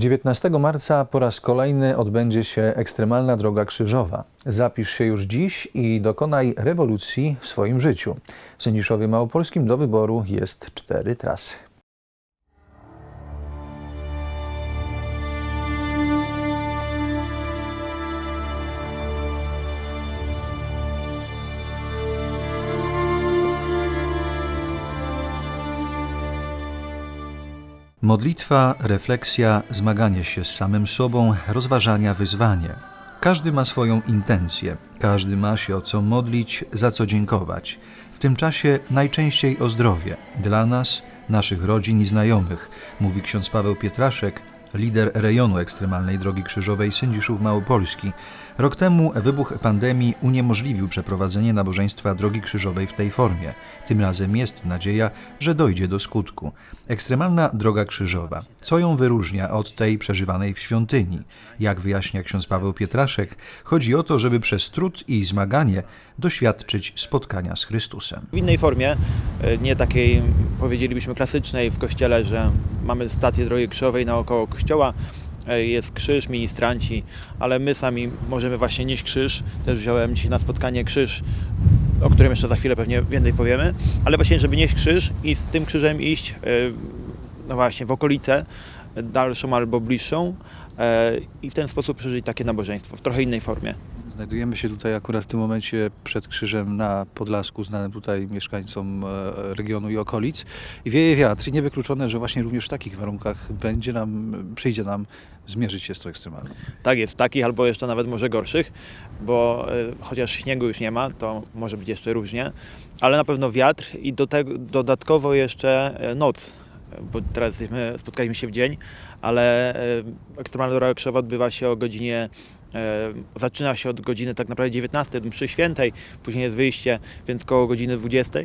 19 marca po raz kolejny odbędzie się ekstremalna droga krzyżowa. Zapisz się już dziś i dokonaj rewolucji w swoim życiu. W Sędziszowie Małopolskim do wyboru jest cztery trasy. Modlitwa, refleksja, zmaganie się z samym sobą, rozważania, wyzwanie. Każdy ma swoją intencję, każdy ma się o co modlić, za co dziękować. W tym czasie najczęściej o zdrowie dla nas, naszych rodzin i znajomych, mówi ksiądz Paweł Pietraszek, lider rejonu ekstremalnej drogi krzyżowej Sędziszów Małopolski. Rok temu wybuch pandemii uniemożliwił przeprowadzenie nabożeństwa drogi krzyżowej w tej formie. Tym razem jest nadzieja, że dojdzie do skutku. Ekstremalna droga krzyżowa. Co ją wyróżnia od tej przeżywanej w świątyni? Jak wyjaśnia ksiądz Paweł Pietraszek, chodzi o to, żeby przez trud i zmaganie doświadczyć spotkania z Chrystusem. w innej formie, e, nie takiej powiedzielibyśmy klasycznej w kościele, że mamy stację drogi krzyżowej naokoło kościoła, e, jest krzyż, ministranci, ale my sami możemy właśnie nieść krzyż. Też wziąłem dzisiaj na spotkanie krzyż, o którym jeszcze za chwilę pewnie więcej powiemy, ale właśnie, żeby nieść krzyż i z tym krzyżem iść, e, no właśnie, w okolicę dalszą albo bliższą e, i w ten sposób przeżyć takie nabożeństwo w trochę innej formie. Znajdujemy się tutaj akurat w tym momencie przed krzyżem na Podlasku, znanym tutaj mieszkańcom e, regionu i okolic. I wieje wiatr i niewykluczone, że właśnie również w takich warunkach będzie nam, przyjdzie nam zmierzyć się z tą ekstremalną. Tak jest, takich albo jeszcze nawet może gorszych, bo e, chociaż śniegu już nie ma, to może być jeszcze różnie, ale na pewno wiatr i do tego, dodatkowo jeszcze e, noc, bo teraz jesteśmy, spotkaliśmy się w dzień, ale ekstremalna droga krzyżowa odbywa się o godzinie Zaczyna się od godziny tak naprawdę 19 mszy świętej, później jest wyjście, więc koło godziny 20.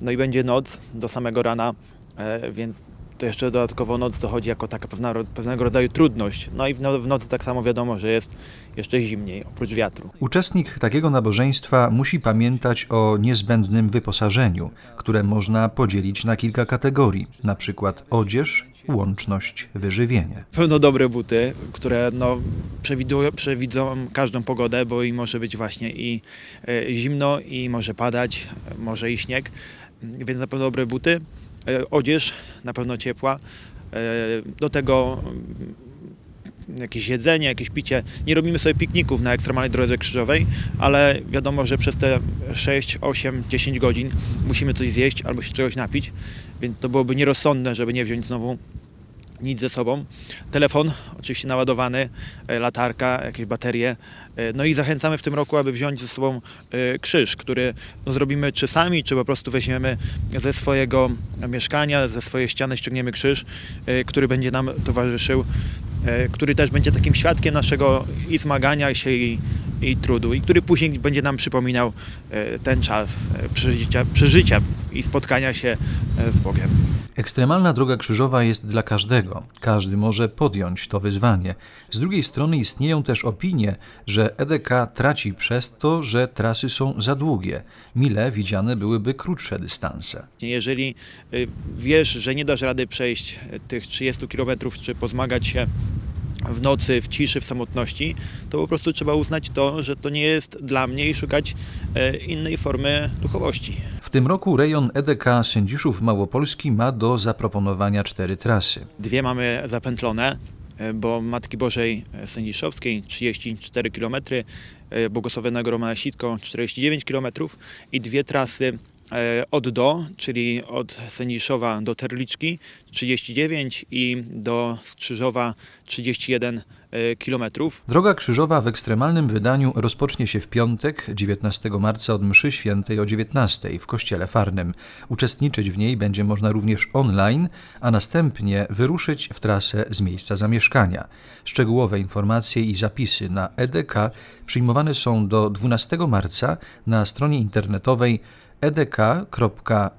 No i będzie noc do samego rana, e, więc to jeszcze dodatkowo noc dochodzi jako taka pewna, pewnego rodzaju trudność. No i no, w nocy tak samo wiadomo, że jest jeszcze zimniej, oprócz wiatru. Uczestnik takiego nabożeństwa musi pamiętać o niezbędnym wyposażeniu, które można podzielić na kilka kategorii, na przykład odzież, łączność, wyżywienie. Pełno dobre buty, które no, przewidują, przewidzą każdą pogodę, bo i może być właśnie i e, zimno, i może padać, może i śnieg, więc na pewno dobre buty. E, odzież na pewno ciepła. E, do tego mm, jakieś jedzenie, jakieś picie. Nie robimy sobie pikników na ekstremalnej drodze krzyżowej, ale wiadomo, że przez te 6, 8, 10 godzin musimy coś zjeść albo się czegoś napić, więc to byłoby nierozsądne, żeby nie wziąć znowu nic ze sobą. Telefon oczywiście naładowany, e, latarka, jakieś baterie. E, No i zachęcamy w tym roku, aby wziąć ze sobą e, krzyż, który no, zrobimy czy sami, czy po prostu weźmiemy ze swojego mieszkania, ze swojej ściany ściągniemy krzyż, który będzie nam towarzyszył, który też będzie takim świadkiem naszego i zmagania się i, i trudu, i który później będzie nam przypominał e, ten czas e, przeżycia, przeżycia i spotkania się e, z Bogiem. Ekstremalna droga krzyżowa jest dla każdego. Każdy może podjąć to wyzwanie. Z drugiej strony istnieją też opinie, że EDK traci przez to, że trasy są za długie. Mile widziane byłyby krótsze dystanse. Jeżeli y, wiesz, że nie dasz rady przejść tych 30 km, czy pozmagać się w nocy, w ciszy, w samotności, to po prostu trzeba uznać to, że to nie jest dla mnie i szukać e, innej formy duchowości. W tym roku rejon EDK Sędziszów Małopolski ma do zaproponowania cztery trasy. Dwie mamy zapętlone, e, bo Matki Bożej Sędziszowskiej 34 km, e, Błogosławionego Romana Sitko 49 km i dwie trasy od do, czyli od Sędziszowa do Terliczki 39 i do Strzyżowa 31 km. Droga krzyżowa w ekstremalnym wydaniu rozpocznie się w piątek, 19 marca od mszy świętej o 19 w kościele farnym. Uczestniczyć w niej będzie można również online, a następnie wyruszyć w trasę z miejsca zamieszkania. Szczegółowe informacje i zapisy na EDK przyjmowane są do 12 marca na stronie internetowej edk.org.pl.